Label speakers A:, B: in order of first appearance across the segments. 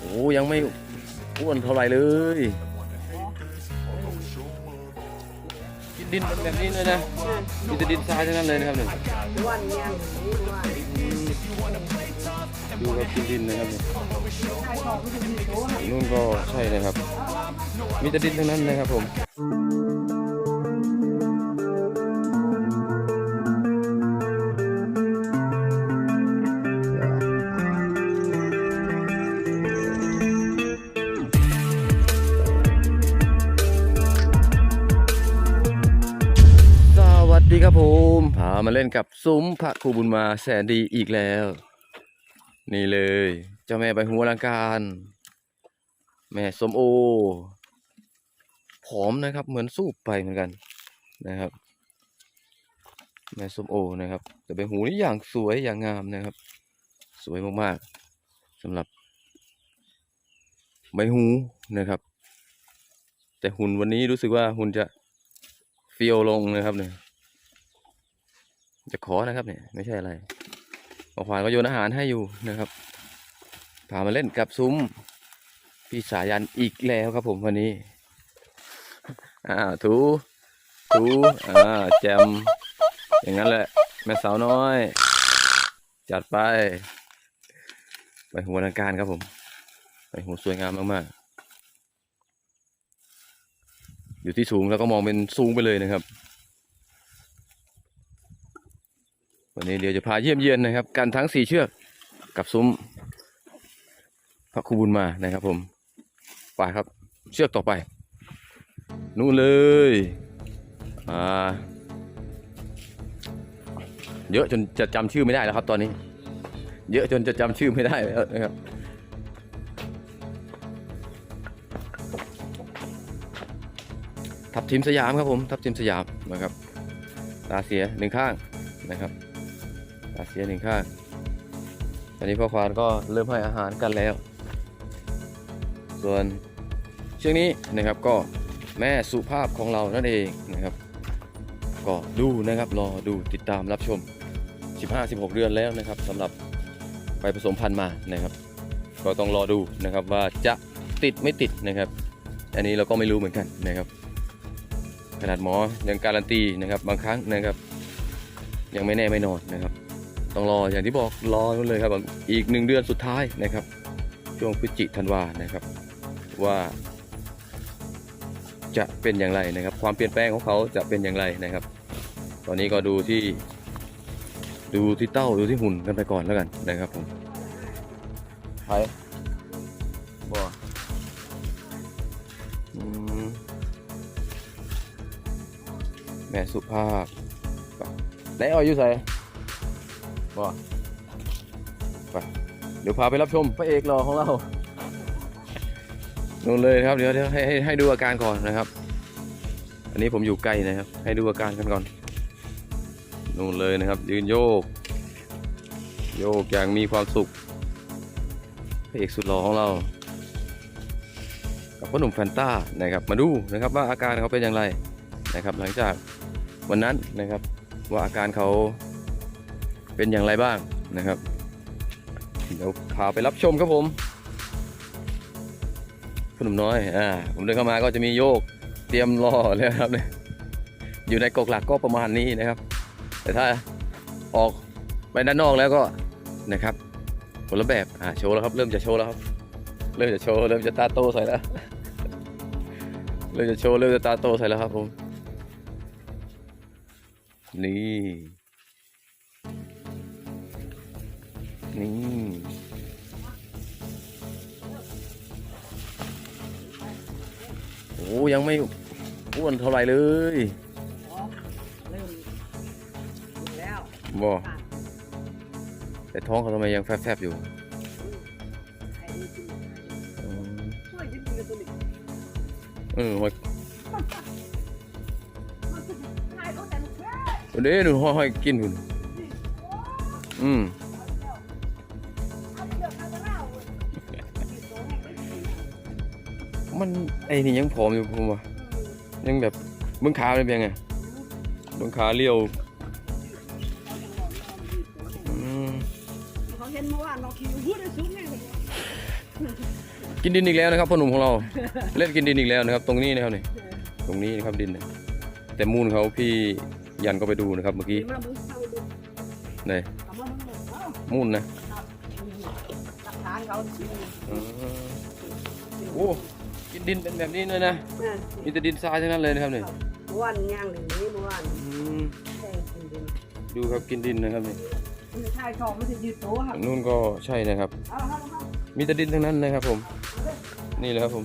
A: โอ้ยังไม่อ้วนเท่าไหร่เลยกินดินเป็นแบบนี้เลยนะมีแต่ดินทรายทั้งนั้นเลยนะครับเนี่ย
B: วันยังนี้ว่า
A: ดูครับกินดินนะครับเนี่ย
B: ใครของไม่ถึงโตนะ
A: นู่นก็ใช่นะครับ มีแต่ดินทั้งนั้นนะครับผม มามาเล่นกับซุ้มพระครูบุญมาแสนดีอีกแล้ว นี่เลย เจ้าแม่ใบหูอลังการ แม่สมโอผอมนะครับ เหมือนสูบไปเหมือนกันนะครับ แม่สมโอนะครับ แต่ใบหูนี่อย่างสวยอย่างงามนะครับ สวยมากๆสำหรับใบหูนะครับ แต่หุ่นวันนี้รู้สึกว่าหุ่นจะเฟียวลงนะครับเนี่ย จะขอนะครับเนี่ยไม่ใช่อะไรหมอควานก็โยนอาหารให้อยู่นะครับพามาเล่นกับซุ้มพี่สายันอีกแล้วครับผมวันนี้อ่าถูถูอ่าแจมอย่างนั้นแหละ แม่สาวน้อย จัดไป ไปหัวทางการครับผม ไปหัวสวยงามมากๆอยู่ที่สูงแล้วก็มองเป็นสูงไปเลยนะครับ วันนี้เดี๋ยวจะพาเยี่ยมเยียนนะครับ กันทั้งสี่เชือกกับซุ้มพระครูบุญมานะครับผมไปครับ เชือกต่อไป นู่นเลยอ่าเยอะจนจะจำชื่อไม่ได้แล้วครับตอนนี้ เยอะจนจะจำชื่อไม่ได้แล้วนะครับทับทิมสยามครับผมทับทิมสยามนะครับตาเสียหนึ่งข้างนะครับ ตาเสียหนึ่งข้าง ตอนนี้พ่อควานก็เริ่มให้อาหารกันแล้ว ส่วนเชือกนี้นะครับก็แม่สุภาพของเรานั่นเองนะครับ ก็ดูนะครับรอดูติดตามรับชม 15-16 เดือนแล้วนะครับสำหรับไปผสมพันธุ์มานะครับ ก็ต้องรอดูนะครับว่าจะติดไม่ติดนะครับ อันนี้เราก็ไม่รู้เหมือนกันนะครับขนาดหมอยังการันตีนะครับบางครั้งนะครับ ยังไม่แน่ไม่นอนนะครับ ต้องรออย่างที่บอกรอนู่นเลยครับอีกหนึ่งเดือนสุดท้ายนะครับ ช่วงพฤศจิธันวานะครับ ว่าจะเป็นอย่างไรนะครับ ความเปลี่ยนแปลงของเขาจะเป็นอย่างไรนะครับ ตอนนี้ก็ดูที่ ดูที่เต้าดูที่หุ่นกันไปก่อนแล้วกันนะครับผมไปบ่อืมแม่สุภาพไปไหนอ้ออยู่ใส่ บ่ไปเดี๋ยวพาไปรับชมพระเอกหล่อของเรานู่นเลยครับเดี๋ยวเดี๋ยวให้ให้ให้ดูอาการก่อนนะครับ อันนี้ผมอยู่ใกล้นะครับ ให้ดูอาการกันก่อนนู่นเลยนะครับ ยืนโยก โยกอย่างมีความสุขพระเอกสุดหล่อของเรา กับพ่อหนุ่มแฟนต้านะครับ มาดูนะครับว่าอาการเขาเป็นอย่างไรนะครับ หลังจากวันนั้นนะครับว่าอาการเขา เป็นอย่างไรบ้างนะครับ เดี๋ยวพาไปรับชมครับผมพ่อหนุ่มน้อยอ่าผมเดินเข้ามาก็จะมีโยกเตรียมรอเลยครับเนี่ยอยู่ในกกหลักก็ประมาณนี้นะครับ แต่ถ้าออกไปด้านนอกแล้วก็นะครับคนละแบบอ่าโชว์แล้วครับ เริ่มจะโชว์แล้วครับ เริ่มจะโชว์เริ่มจะตาโตใส่แล้วเริ่มจะโชว์เริ่มจะตาโตใส่แล้วครับผมนี่ นี่ โอ้ยังไม่อ้วนเท่าไหร่เลย
B: อ๋อเริ่มอยู่แล้ว
A: บ่แต่ท้องเขาทำไมยังแฟบๆอยู่
B: ไอ้นี่กิน
A: อืม
B: ช่วยยิ้มกินตัวนี้
A: เออห้อย
B: มันคือทายเขาแต่ลูกแค่
A: วันนี้หนูห้อยๆกินหุ่นอืม ไอ้นี่ยังผอมอยู่ผมว่ายังแบบเบื้องขาเป็นยังไงเบื้องขาเลี้ยวอืม
B: เห็นเมื่อวานเราขี่พูดได้สูงไง
A: กินดินอีกแล้วนะครับพ่อหนุ่มของเรา เล่นกินดินอีกแล้วนะครับ ตรงนี้นะครับนี่ตรงนี้นะครับดินเนี่ยแต่มูลเขาพี่ยันก็ไปดูนะครับเมื่อกี้
B: มาบุ้งทำดู
A: ไหน
B: ทำมาบุ้งเลยเอ้า
A: มูลนะ
B: หลักฐานเขา
A: อืมโอ้ กินดินเป็นแบบนี้เลยนะ
B: เนี่ย
A: มีแต่ดินทรายทั้งนั้นเลยนะครับนี่
B: เมื่อวานย่างเลยเมื่อวาน
A: อืม
B: แข่งกินดิน
A: ดูครับกินดินนะครับนี่
B: มันชายทองมันจะยืดโตครับ
A: นู่นก็ใช่นะครับ
B: เอาเอาเอา
A: มีแต่ดินทั้งนั้นนะครับผม นี่แหละครับผม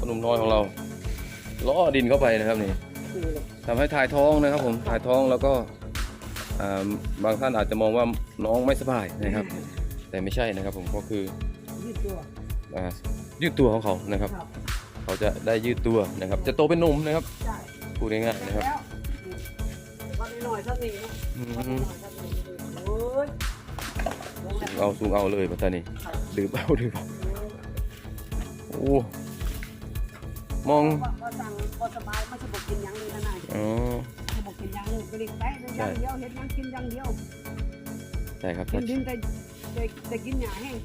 A: ขนมน้อยของเราล้อดินเข้าไปนะครับนี่
B: คือเลย
A: ทำให้ถ่ายท้องนะครับผมถ่ายท้องแล้วก็อ่าบางท่านอาจจะมองว่าน้องไม่สบายนะครับ แต่ไม่ใช่นะครับผมก็คือ
B: ยืดตัว
A: อ่า ยืดตัวของเขานะครับ
B: ครับ
A: เขาจะได้ยืดตัวนะครับ จะโตเป็นหนุ่มนะครับ
B: ใช่
A: พูดง่ายๆนะครับ
B: แล้ววันหน่อยสักหนึ่งนะ
A: อื
B: วันห
A: ม
B: น่อยสักหนึ่งโอ้ยลงแล้ว
A: เอาสูงเอาเลยปัตตานีดื่มเอาดื่มเอาโอ้มอง
B: ว่าว่าสั่งพอสบายไม่ใช่บอกกินอยังเลยนะนาย
A: อ๋อ
B: ไม่บอกกินอยังเลยก็เลยแตะเลยอย่างเดียวเห็นอยังกินอยังเดียว
A: ใช่ครับ
B: กิ
A: ถ้าน
B: ดินแต่แต่แต่กินหญ้าแห้ง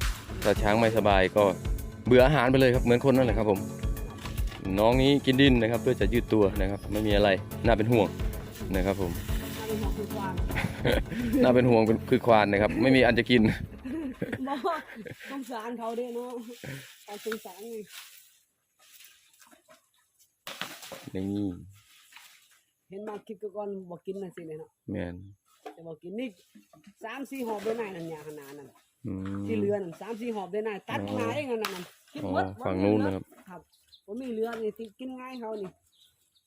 A: ถ้าช้างไม่สบายก็ เบื่ออาหารไปเลยครับเหมือนคนนั่นแหละครับผม น้องนี้กินดินนะครับ เพื่อจะยืดตัวนะครับ ไม่มีอะไรน่าเป็นห่วงนะครับผม
B: ถ้าเป็นของคุณกวาง
A: น่าเป็นห่วงเป็นคือควานนะครับ ไม่มีอันจะกิน
B: บอกสงสารเขาด้วยเนาะการสงสารไง
A: นี่
B: เห็นบางคลิปก็ก่อนบอกกินนะสิเลยเนาะ
A: แมน
B: แต่บอกกินนี่สามสี่หอบด้วยนายนั่นยาขนาดนั้น
A: อืม
B: ที่เรือนั่นสามสี่หอบด้วยนายตัด
A: อ๋อ
B: ง่ายเองนั่นนั่นคิด
A: อ๋อ
B: หมด
A: ฝั่งนู้นนะครับ
B: ครับผมมีเรือนี่ที่กินง่ายเขานี่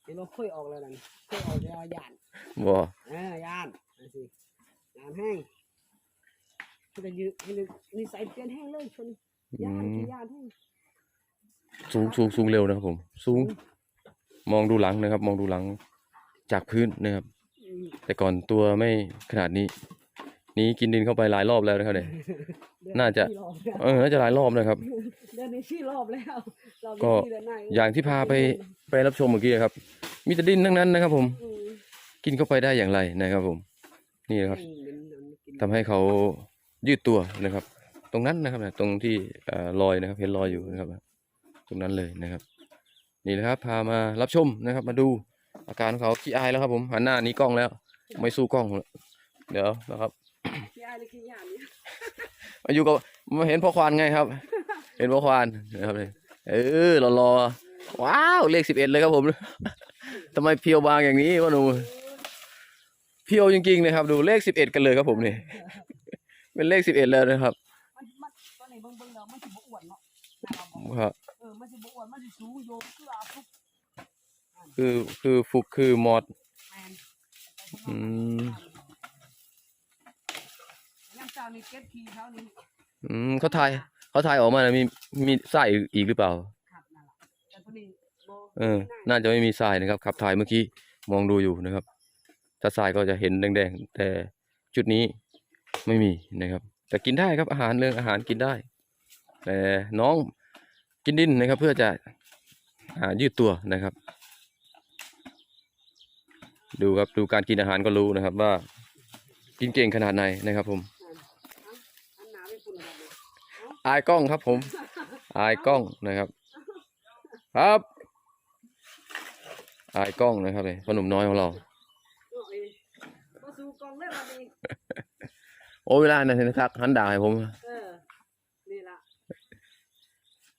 B: เดี๋ยวเราค่อยออกแล้วนั่นค่อยออกเดี๋ยวเอาย่าน
A: บ่
B: เออย่านนั่นสิย่านแห้งเขาจะยืดให้เลยนิสัยเปลี่ยนแห้งเลยชน
A: อื
B: ย่าน
A: ม
B: คือย่านแห้ง
A: สูงสูงสูงเร็วนะครับผม สูง มองดูหลังนะครับ มองดูหลังจากพื้นนะครับ
B: อืม
A: แต่ก่อนตัวไม่ขนาดนี้ นี้กินดินเข้าไปหลายรอบแล้วนะครับเนี่ย
B: เดือ
A: น่าจะ
B: สี่รอบแล้ว
A: เออน่าจะหลายรอบนะครับ
B: เดือนนี้สี่รอบแล้วรอบ
A: ก็
B: นี้สี่เดือนหน้
A: อย่างที่พาไปไปรับชมเมื่อกี้ครับ มีแต่ดินทั้งนั้นนะครับ ผม
B: อืม
A: กินเข้าไปได้อย่างไรนะครับ ผม นี่นะครับ
B: อืมเดี๋ยวมันกิน
A: ทำให้เขายืดตัวนะครับ ตรงนั้นนะครับนะตรงที่เอ่อรอยนะครับ เห็นรอยอยู่นะครับ ตรงนั้นเลยนะครับ นี่นะครับ พามารับชมนะครับ มาดูอาการของเขาขี้อายแล้วครับ ผมหันหน้าหนี้กล้องแล้ว ไม่สู้กล้องแล้วเดี๋ยวนะครับ
B: ขี้อายหรือขี้ยานเนี่ย
A: มาอยู่กับมาเห็นพ่อควานไงครับ เห็นพ่อควานนะครับเลยเออรอรอๆว้าวเลขสิบเอ็ดเลยครับผมทำไมเพียวบางอย่างนี้วะหนูเพียวจริงๆนะครับ ดูเลขสิบเอ็ดกันเลยครับผมนี่เป็นเลขสิบเอ็ดแล้วนะครับ
B: มันมันตอนนี้เบิ่งเบิ่งแล้วมันสิบ่อ้วนเนาะน่าเราบอก
A: ครับ
B: เออมันสิบ่อ้วนมันสิสูงโยกคืออาทุก
A: คือคือฟุกคือมอด
B: แมน
A: อืม
B: ยัง เจ้านี่เก็บขี้เขานี่
A: อืมเขาทายเขาทายออกมาแล้วมีมีทรายอีกหรือเปล่า
B: ครับนั่นล่ะแต่พอดีบ่
A: เออ น่าจะไม่มีทรายนะครับขับถ่ายเมื่อกี้มองดูอยู่นะครับ ถ้าทรายก็จะเห็นแดงๆ แต่จุดนี้ไม่มีนะครับ แต่กินได้ครับอาหารเรื่องอาหารกินได้ แต่น้องกินดินนะครับ เพื่อจะหายืดตัวนะครับ ดูครับดูการกินอาหารก็รู้นะครับ ว่ากินเก่งขนาดไหนนะครับผม
B: อันหนาไม่พุ่นเลย
A: อายกล้องครับผม อายกล้องนะครับ ครับ อายกล้องนะครับเลยขนมน้อยของเรา
B: โอ้ยบ่สู้กองเลยวันนี้
A: โอ้เวลานั้นนะครับหันด่าให้ผม
B: เออ นี่ล่ะ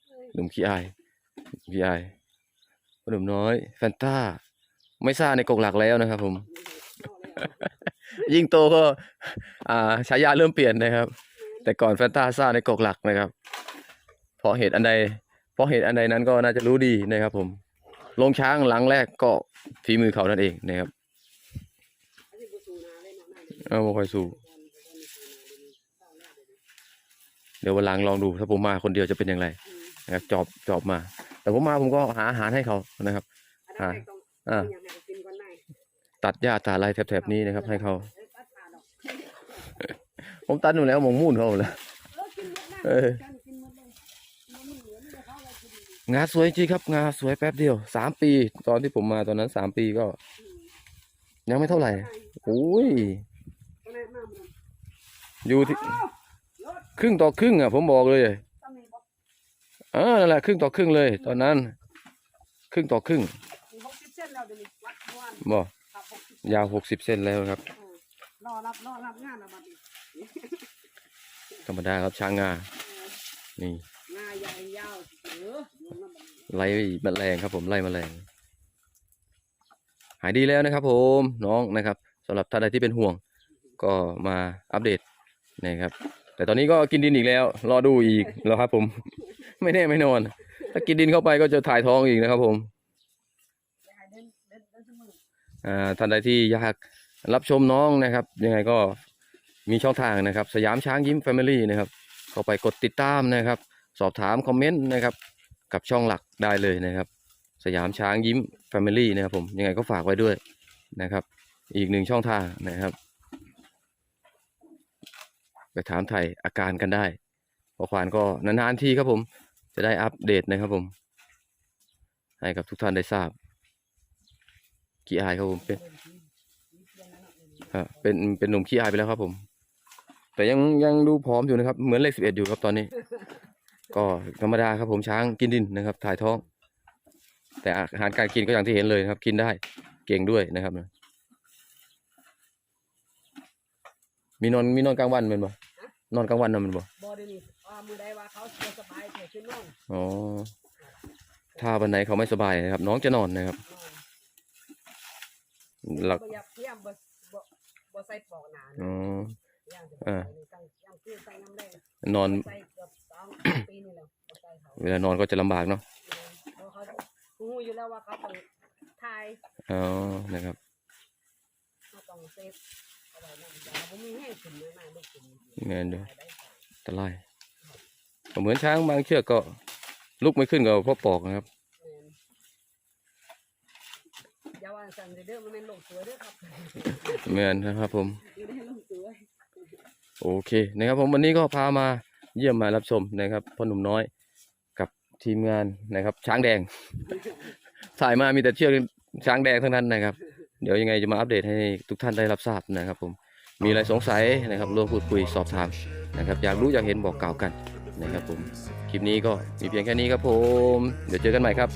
B: เอ้ย
A: หนุ่มขี้อายขี้อายขนมน้อยแฟนต้า ไม่ซ่าในกกหลักแล้วนะครับผม
B: เอาเลยเอา
A: ยิ่งโตก็ อ่าฉายาเริ่มเปลี่ยนนะครับ แต่ก่อนแฟนต้าซ่าในกกหลักนะครับ เพราะเหตุอันใด เพราะเหตุอันใดนั้นก็น่าจะรู้ดีนะครับ ผม ลงช้างหลังแรกก็ฝีมือเขานั่นเองนะครับ
B: อันนี้บ่สู้นาเลยเนาะนั่น
A: เออบ่ค่อยสู้เดี๋ยววันหลังลองดูถ้าผมมาคนเดียวจะเป็นอย่างไร
B: อืม
A: นะครับจอบจอบมา แต่ผมมาผมก็หาอาหารให้เขานะครับ
B: อันนั้นต้อง
A: อ่า
B: อยากให้กินก่อนหน่อย
A: ตัดหญ้าตัดอะไรแถบๆนี้นะครับ ให้เขา
B: เอ้ยตัดขาดอก
A: ผมตัดอยู่แล้วหมองมุ่นเขาเลย
B: เออกินหมดนะ
A: เออ
B: กันกินหมดเลยมันไม่เหลือไม่ได้เขาอะไรกินดี
A: งาสวยจริงครับ งาสวยแป๊บเดียวสามปี ตอนที่ผมมาตอนนั้นสามปีก็ ยังไม่เท่าไหร่โอ้ย
B: ก็แนะนำมัน
A: อยู่ที่
B: อ้าว
A: ครึ่งต่อครึ่งอะ ผมบอกเลย
B: ต้องมีบอก
A: เออนั่นแหละครึ่งต่อครึ่งเลย ตอนนั้น ครึ่งต่อครึ่ง
B: มีหกสิบเส้นแล้วเดี๋ยวนี้วัดเมื่อวาน
A: บ่
B: ครับหกสิบ
A: ยาวหกสิบเซนแล้วครับ
B: เออรอรับรอรับงานนะบัดนี้
A: ธรรมดาครับช้างงา
B: เออ
A: นี่
B: งาใหญ่ยาวเออลงน้ำบัดนี้
A: ไล่แมลงครับผมไล่แมลง หายดีแล้วนะครับ ผมน้องนะครับสำหรับท่านใดที่เป็นห่วง ก็มาอัปเดตนะครับ แต่ตอนนี้ก็กินดินอีกแล้ว รอดูอีกแล้วครับ ผม ไม่แน่ไม่นอน ถ้ากินดินเข้าไปก็จะถ่ายท้องอีกนะครับ ผม
B: อ่า
A: ท่านใดที่อยากรับชมน้องนะครับ ยังไงก็ มีช่องทางนะครับ สยามช้างยิ้มแฟมิลี่นะครับเข้าไปกดติดตามนะครับ สอบถามคอมเมนต์นะครับ กับช่องหลักได้เลยนะครับ สยามช้างยิ้มแฟมิลี่นะครับผมยังไงก็ฝากไว้ด้วยนะครับ อีกหนึ่งช่องทางนะครับ ไปถามไทยอาการกันได้พอควานก็นานๆทีครับผม จะได้อัปเดตนะครับผม ให้กับทุกท่านได้ทราบกี่อายครับผมเป็น
B: เป็
A: นเป็นหนุ่มขี้อายไปแล้วครับผม แต่ยังยังดูผอมอยู่นะครับ เหมือนเลขสิบเอ็ดอยู่ครับตอนนี้ ก็ธรรมดาครับผมช้างกินดินนะครับ ถ่ายท้อง แต่อาหารการกินก็อย่างที่เห็นเลยนะครับ กินได้เก่งด้วยนะครับนะมีนอนมีนอนกลางวันแมันบ่นอนกลางวันนะแมันบ่
B: บอเดี๋ยวนี้ว่ามือใดว่าเขาสสบายเถอะขึ้นนอน
A: อ๋อถ้าวันไหนเขาไม่สบายนะครับ น้องจะนอนนะครับ
B: นอน
A: หลัก
B: บ่อยากเพียมบ่บ่บ่ใส่ปอกหนา
A: อ๋อ
B: ย่างจะ
A: อ่า
B: ใส่ย่างคือใส่น้ำแดง
A: นอน
B: ใส่เกือบสองปีนี่แล้วบ่ใส่เขา
A: เวลานอนก็จะลำบากเนาะ
B: เพราะเขารู้อยู่แล้วว่าเขาต้องทาย
A: อ๋อนะครับ
B: เขาต้องเซฟเอาไว้นั่นอย่าผมมีแห้งขึ้นเลยนะลูกขึ้น
A: แม่นเด้อ
B: ตายได้ค่ะ
A: อันตรายก็เหมือนช้างบางเชือกก็ลุกไม่ขึ้นก็เพราะปอกนะครับ
B: แม่นอย่าว่าสั่นเด้อมันเป็นโรคตัวเด้อครับ
A: เหมือนนะครับผม
B: อยู่ได้ โอ
A: เคนะครับผมวันนี้ก็พามาเยี่ยมมารับชมนะครับพ่อหนุ่มน้อยกับทีมงานนะครับ ช้างแดงถ่ายมามีแต่เชือกช้างแดงทั้งนั้นนะครับ เดี๋ยวยังไงจะมาอัปเดตให้ทุกท่านได้รับทราบนะครับ ผมมีอะไรสงสัยนะครับร่วมพูดคุยสอบถามนะครับ อยากรู้อยากเห็นบอกกล่าวกันนะครับ ผมคลิปนี้ก็มีเพียงแค่นี้ครับผม เดี๋ยวเจอกันใหม่ครับ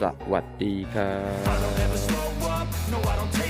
A: สวัสดีครับ